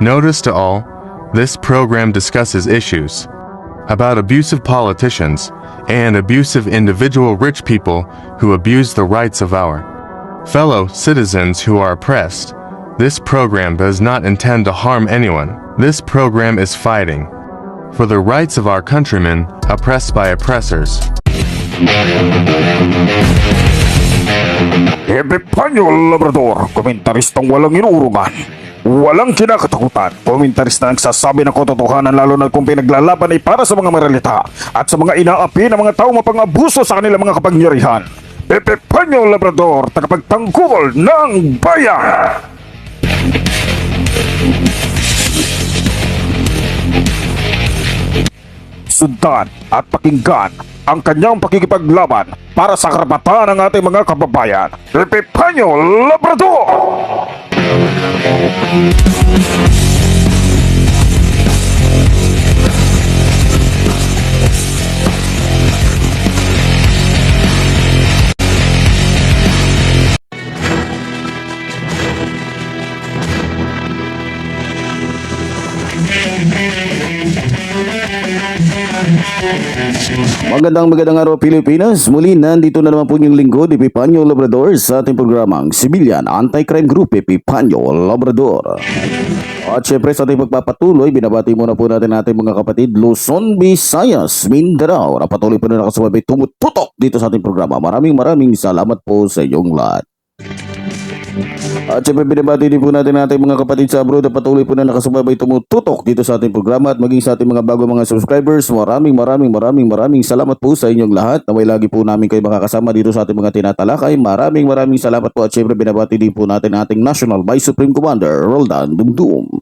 Notice to all, this program discusses issues about abusive politicians and abusive individual rich people who abuse the rights of our fellow citizens who are oppressed. This program does not intend to harm anyone. This program is fighting for the rights of our countrymen oppressed by oppressors. Epipanyo Labrador, komentaristang walang inurungan. Walang kinakatakutan. Komentarista na nagsasabi ng katotohanan lalo na kung pinaglalaban ay para sa mga maralita at sa mga inaapi ng mga tao mapang-abuso sa kanilang mga kapangyarihan. Pepe Panyo Labrador, tagapagtanggol ng bayan! Sundan at pakinggan ang kanyang pakikipaglaban para sa karapatan ng ating mga kababayan. Pepe Panyo Labrador! Thank you. Magandang magandang araw Pilipinas. Muli nandito na naman po yung lingkod Epipanyo Labrador sa ating programang Civilian Anti-Crime Group Epipanyo Labrador. At syempre sa ating pagpapatuloy, binabati muna po natin ating mga kapatid Luzon, Visayas, Mindanao na patuloy po na nakasabay tumututok dito sa ating programa. Maraming maraming salamat po sa inyong lahat. At syempre binabati din po natin ating mga kapatid sa abroad na patuloy po na nakasabay tumututok dito sa ating programa at maging sa ating mga bago mga subscribers. Maraming maraming maraming maraming salamat po sa inyong lahat na may lagi po namin kayo makakasama dito sa ating mga tinatalakay. Maraming maraming salamat po at syempre binabati din po natin ating National Vice Supreme Commander Roldan Dumdum.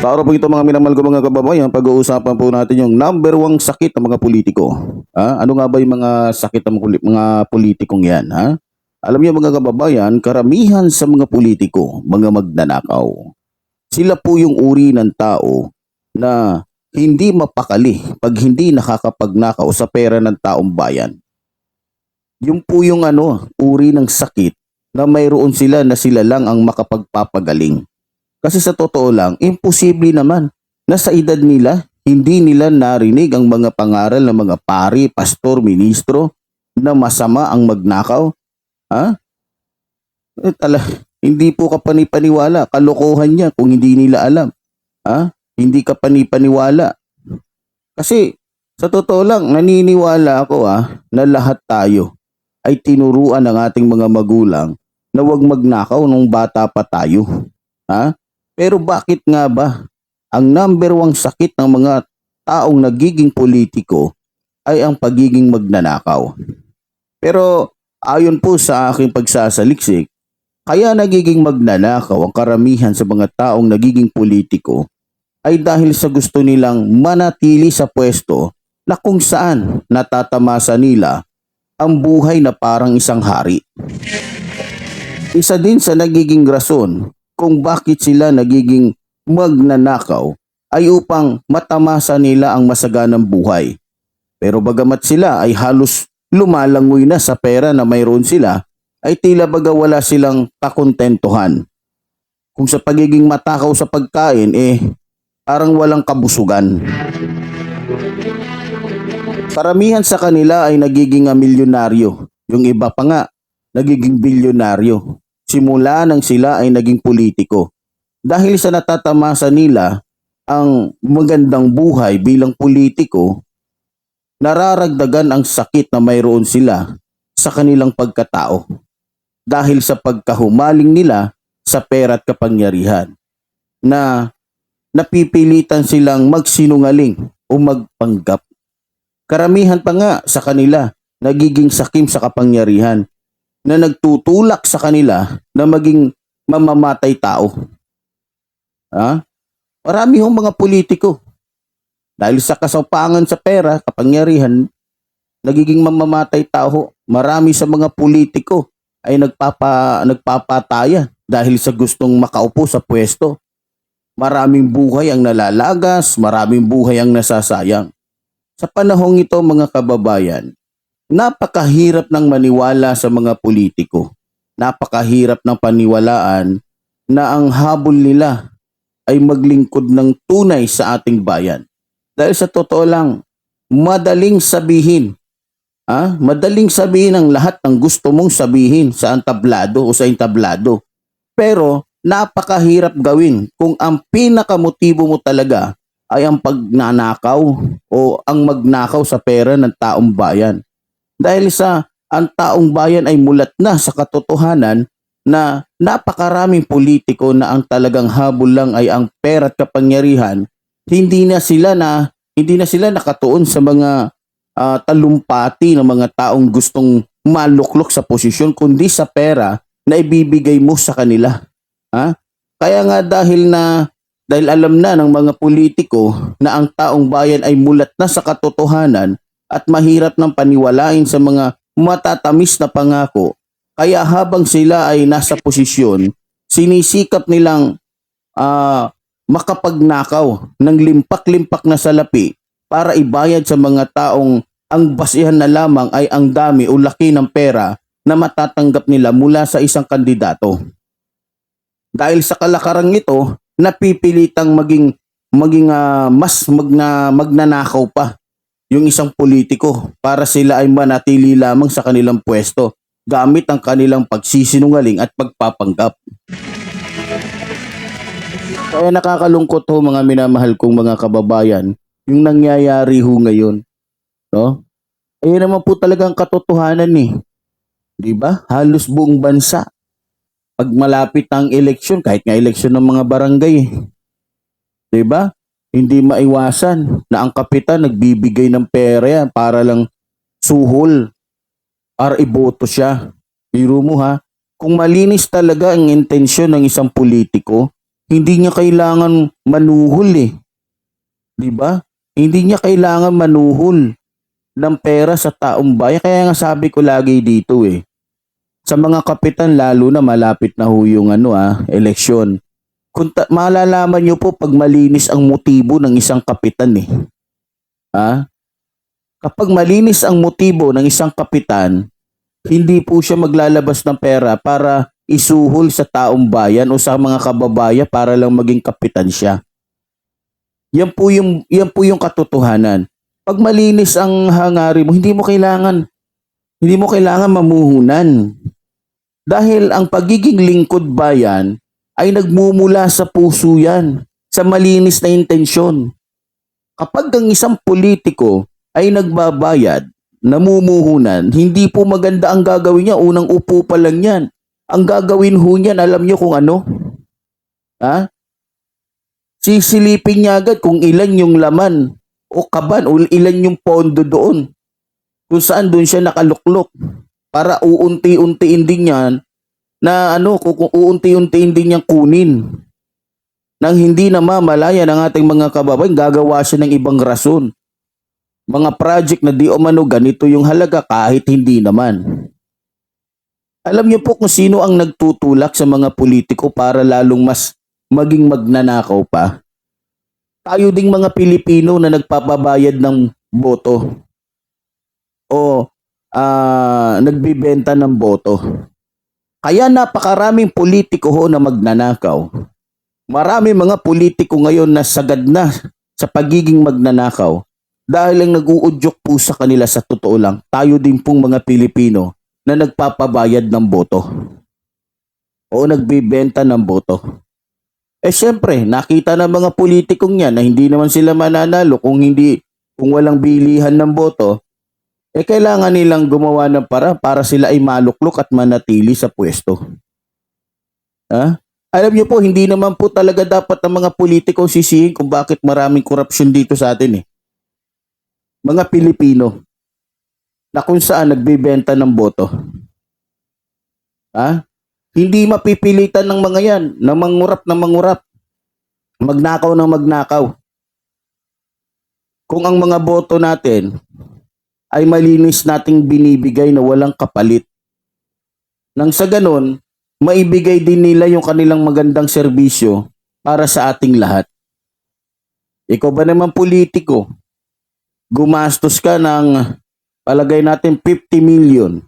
Sa po ito mga minamahal ko mga kababayan, pag-uusapan po natin yung number one sakit ng mga politiko. Ha? Ano nga ba yung mga sakit ng mga politikong yan? Ha? Alam niyo mga kababayan, karamihan sa mga politiko, mga magnanakaw. Sila po yung uri ng tao na hindi mapakali pag hindi nakakapagnakaw sa pera ng taong bayan. Yung po yung ano, uri ng sakit na mayroon sila na sila lang ang makapagpapagaling. Kasi sa totoo lang, imposible naman na sa edad nila, hindi nila narinig ang mga pangaral ng mga pari, pastor, ministro na masama ang magnakaw. Ha? Eh, tala, hindi po ka panipaniwala. Kalokohan niya kung hindi nila alam. Ha? Hindi ka panipaniwala. Kasi sa totoo lang, naniniwala ako ah, na lahat tayo ay tinuruan ng ating mga magulang na huwag magnakaw nung bata pa tayo. Ha? Pero bakit nga ba ang number one sakit ng mga taong nagiging politiko ay ang pagiging magnanakaw? Pero ayon po sa aking pagsasaliksik, kaya nagiging magnanakaw ang karamihan sa mga taong nagiging politiko ay dahil sa gusto nilang manatili sa pwesto na kung saan natatamasa nila ang buhay na parang isang hari. Isa din sa nagiging rason kung bakit sila nagiging magnanakaw ay upang matamasa nila ang masaganang buhay. Pero bagamat sila ay halos lumalangoy na sa pera na mayroon sila, ay tila baga wala silang kakontentuhan. Kung sa pagiging matakaw sa pagkain, eh, parang walang kabusugan. Karamihan sa kanila ay nagiging milyonaryo. Yung iba pa nga, nagiging bilyonaryo simula nang sila ay naging politiko. Dahil sa natatamasa nila ang magandang buhay bilang politiko, nararagdagan ang sakit na mayroon sila sa kanilang pagkatao. Dahil sa pagkahumaling nila sa pera at kapangyarihan na napipilitan silang magsinungaling o magpanggap. Karamihan pa nga sa kanila nagiging sakim sa kapangyarihan na nagtutulak sa kanila na maging mamamatay tao. Ha? Marami hong mga politiko. Dahil sa kasapangan sa pera, kapangyarihan, nagiging mamamatay tao. Marami sa mga politiko ay nagpapa, nagpapataya dahil sa gustong makaupo sa pwesto. Maraming buhay ang nalalagas, maraming buhay ang nasasayang. Sa panahong ito mga kababayan, napakahirap ng maniwala sa mga politiko. napakahirap ng paniwalaan na ang habol nila ay maglingkod ng tunay sa ating bayan. Dahil sa totoo lang, madaling sabihin, ah, madaling sabihin ang lahat ng gusto mong sabihin sa entablado o sa entablado. Pero napakahirap gawin kung ang pinakamotibo mo talaga ay ang pagnanakaw o ang magnakaw sa pera ng taong bayan. Dahil sa ang taong bayan ay mulat na sa katotohanan na napakaraming politiko na ang talagang habol lang ay ang pera at kapangyarihan, hindi na sila na hindi na sila nakatuon sa mga ah, talumpati ng mga taong gustong maluklok sa posisyon kundi sa pera na ibibigay mo sa kanila. Ha? Kaya nga dahil na dahil alam na ng mga politiko na ang taong bayan ay mulat na sa katotohanan at mahirap ng paniwalain sa mga matatamis na pangako. Kaya habang sila ay nasa posisyon, sinisikap nilang ah, makapagnakaw ng limpak-limpak na salapi para ibayad sa mga taong ang basihan na lamang ay ang dami o laki ng pera na matatanggap nila mula sa isang kandidato. Dahil sa kalakarang ito, napipilitang maging maging ah, mas magna, magnanakaw pa yung isang politiko para sila ay manatili lamang sa kanilang pwesto gamit ang kanilang pagsisinungaling at pagpapanggap. Kaya nakakalungkot ho mga minamahal kong mga kababayan yung nangyayari ho ngayon. No? Ayun naman po talagang katotohanan eh. 'Di ba? Halos buong bansa pag malapit ang eleksyon, kahit nga eleksyon ng mga barangay, eh. 'di ba? Hindi maiwasan na ang kapitan nagbibigay ng pera yan para lang suhol para iboto siya. Biro mo ha, kung malinis talaga ang intensyon ng isang politiko, hindi niya kailangan manuhol eh. 'Di ba? Hindi niya kailangan manuhol ng pera sa taong bayan. Kaya nga sabi ko lagi dito eh. Sa mga kapitan lalo na malapit na ho yung ano ah, eleksyon. Kung ta- malalaman niyo po pag malinis ang motibo ng isang kapitan eh. Ha? Kapag malinis ang motibo ng isang kapitan, hindi po siya maglalabas ng pera para isuhol sa taong bayan o sa mga kababayan para lang maging kapitan siya. Yan po yung yan po yung katotohanan. Pag malinis ang hangarin mo, hindi mo kailangan hindi mo kailangan mamuhunan. Dahil ang pagiging lingkod bayan ay nagmumula sa puso yan, sa malinis na intensyon. Kapag ang isang politiko ay nagbabayad, namumuhunan, hindi po maganda ang gagawin niya. Unang upo pa lang yan. Ang gagawin ho niyan, alam niyo kung ano? Ha? Sisilipin niya agad kung ilan yung laman o kaban o ilan yung pondo doon. Kung saan doon siya nakaluklok. Para uunti-untiin din yan na ano, kung uunti-untiin din niyang kunin. Nang hindi na mamalaya ng ating mga kababayan, gagawa siya ng ibang rason. Mga project na di umano ganito yung halaga kahit hindi naman. Alam niyo po kung sino ang nagtutulak sa mga politiko para lalong mas maging magnanakaw pa? Tayo ding mga Pilipino na nagpapabayad ng boto o ah, nagbibenta ng boto. Kaya napakaraming politiko ho na magnanakaw. Marami mga politiko ngayon na sagad na sa pagiging magnanakaw dahil ang nag-uudyok po sa kanila sa totoo lang, tayo din pong mga Pilipino na nagpapabayad ng boto o nagbibenta ng boto. Eh syempre, nakita ng mga politikong yan na hindi naman sila mananalo kung hindi kung walang bilihan ng boto, eh kailangan nilang gumawa ng para para sila ay maluklok at manatili sa pwesto. Ha? Alam niyo po, hindi naman po talaga dapat ang mga politiko sisihin kung bakit maraming korupsyon dito sa atin eh. Mga Pilipino na kung saan nagbebenta ng boto. Ha? Hindi mapipilitan ng mga yan, na mangurap na mangurap. Magnakaw ng magnakaw. Kung ang mga boto natin ay malinis nating binibigay na walang kapalit. Nang sa ganon, maibigay din nila yung kanilang magandang serbisyo para sa ating lahat. Ikaw ba naman politiko? Gumastos ka ng palagay natin 50 million.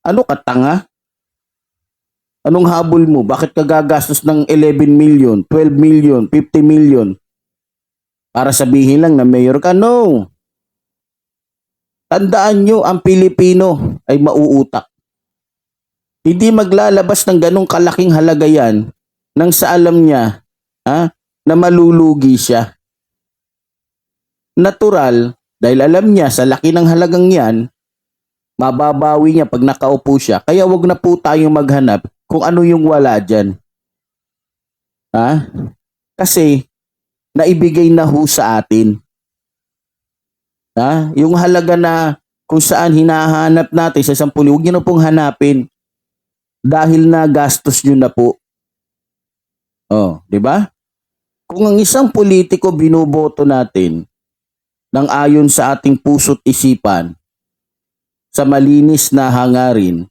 Ano ka tanga? Anong habol mo? Bakit ka gagastos ng 11 million, 12 million, 50 million? Para sabihin lang na mayor ka? No. Tandaan nyo, ang Pilipino ay mauutak. Hindi maglalabas ng ganong kalaking halaga yan nang sa alam niya ha, na malulugi siya. Natural, dahil alam niya sa laki ng halagang yan, mababawi niya pag nakaupo siya. Kaya wag na po tayong maghanap kung ano yung wala dyan. Ha? Kasi, naibigay na ho sa atin. Ha? Yung halaga na kung saan hinahanap natin sa sampuli, huwag niyo na pong hanapin. Dahil na gastos nyo na po. Oh, di ba? Kung ang isang politiko binoboto natin ng ayon sa ating puso't isipan, sa malinis na hangarin,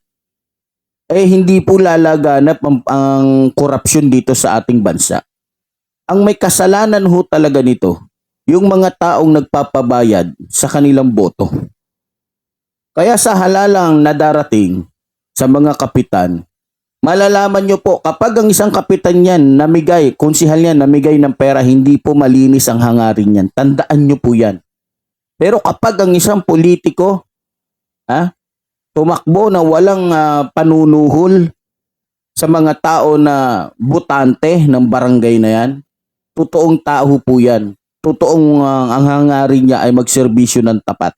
eh hindi po lalaganap ang, ang korupsyon dito sa ating bansa. Ang may kasalanan ho talaga nito, yung mga taong nagpapabayad sa kanilang boto. Kaya sa halalang na darating sa mga kapitan, malalaman nyo po kapag ang isang kapitan yan namigay, konsihal yan namigay ng pera, hindi po malinis ang hangarin yan. Tandaan nyo po yan. Pero kapag ang isang politiko, ha, tumakbo na walang ah, panunuhol sa mga tao na butante ng barangay na yan, totoong tao po yan. Totoong ah, ang hangarin niya ay magserbisyo ng tapat.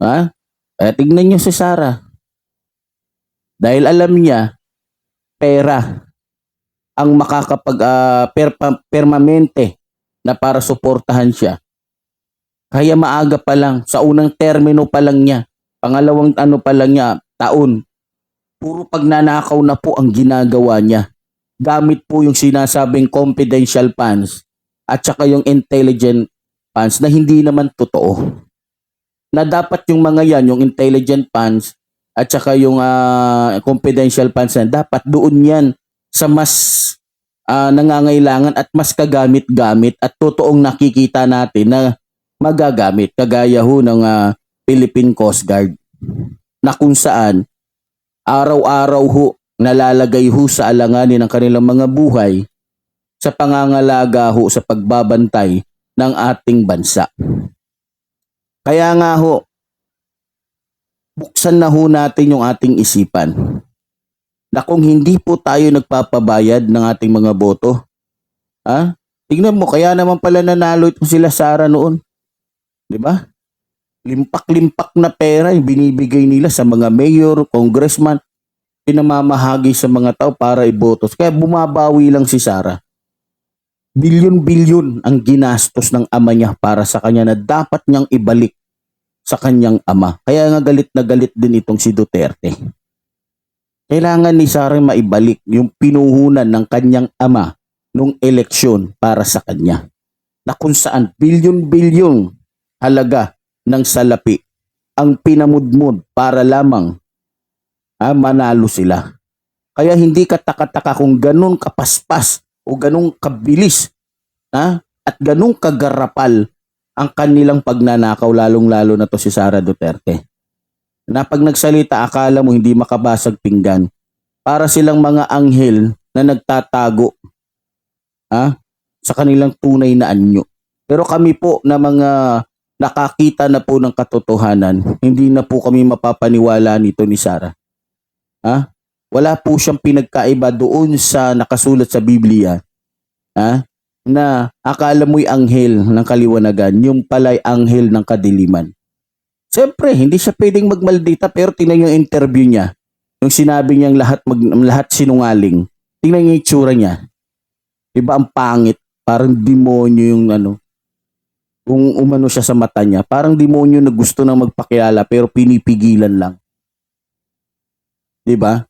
Ha? Eh, tignan niyo si Sarah. Dahil alam niya, pera ang makakapag ah, perpa- permanente na para suportahan siya. Kaya maaga pa lang, sa unang termino pa lang niya, pangalawang ano pa lang niya, taon, puro pagnanakaw na po ang ginagawa niya. Gamit po yung sinasabing confidential funds at saka yung intelligent funds na hindi naman totoo. Na dapat yung mga yan, yung intelligent funds at saka yung ah, confidential funds na dapat doon yan sa mas ah, nangangailangan at mas kagamit-gamit at totoong nakikita natin na magagamit kagaya ho ng ah, Philippine Coast Guard na kung saan araw-araw ho nalalagay ho sa alanganin ng kanilang mga buhay sa pangangalaga ho sa pagbabantay ng ating bansa. Kaya nga ho, buksan na ho natin yung ating isipan na kung hindi po tayo nagpapabayad ng ating mga boto, ha? Tingnan mo, kaya naman pala nanalo itong sila Sara noon. Di ba? Limpak-limpak na pera yung binibigay nila sa mga mayor, congressman, pinamamahagi sa mga tao para ibotos. Kaya bumabawi lang si Sara. Bilyon-bilyon ang ginastos ng ama niya para sa kanya na dapat niyang ibalik sa kanyang ama. Kaya nga galit na galit din itong si Duterte. Kailangan ni Sara maibalik yung pinuhunan ng kanyang ama nung eleksyon para sa kanya. Na kung saan bilyon-bilyong halaga ng salapi ang pinamudmud para lamang ah, manalo sila. Kaya hindi ka taka-taka kung ganun kapaspas o ganun kabilis ha? at ganun kagarapal ang kanilang pagnanakaw lalong-lalo na to si Sara Duterte. Na pag nagsalita akala mo hindi makabasag pinggan. Para silang mga anghel na nagtatago ha? sa kanilang tunay na anyo. Pero kami po na mga nakakita na po ng katotohanan, hindi na po kami mapapaniwala nito ni Sara. Ha? Wala po siyang pinagkaiba doon sa nakasulat sa Biblia. Ha? Na akala mo'y anghel ng kaliwanagan, yung pala'y anghel ng kadiliman. Siyempre, hindi siya pwedeng magmaldita pero tingnan yung interview niya. Yung sinabi niyang lahat, mag, lahat sinungaling. Tingnan yung itsura niya. Diba ang pangit? Parang demonyo yung ano. Kung umano siya sa mata niya, parang demonyo na gusto nang magpakilala pero pinipigilan lang. 'Di ba?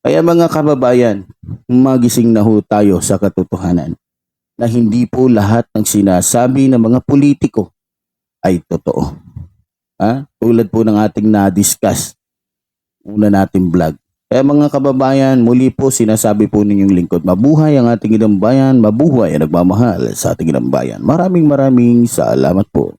Kaya mga kababayan, magising na ho tayo sa katotohanan na hindi po lahat ng sinasabi ng mga politiko ay totoo. Ha? Tulad po ng ating na-discuss una nating vlog. Kaya mga kababayan, muli po sinasabi po ninyong lingkod, mabuhay ang ating inang bayan, mabuhay ang nagmamahal sa ating inang bayan. Maraming maraming salamat po.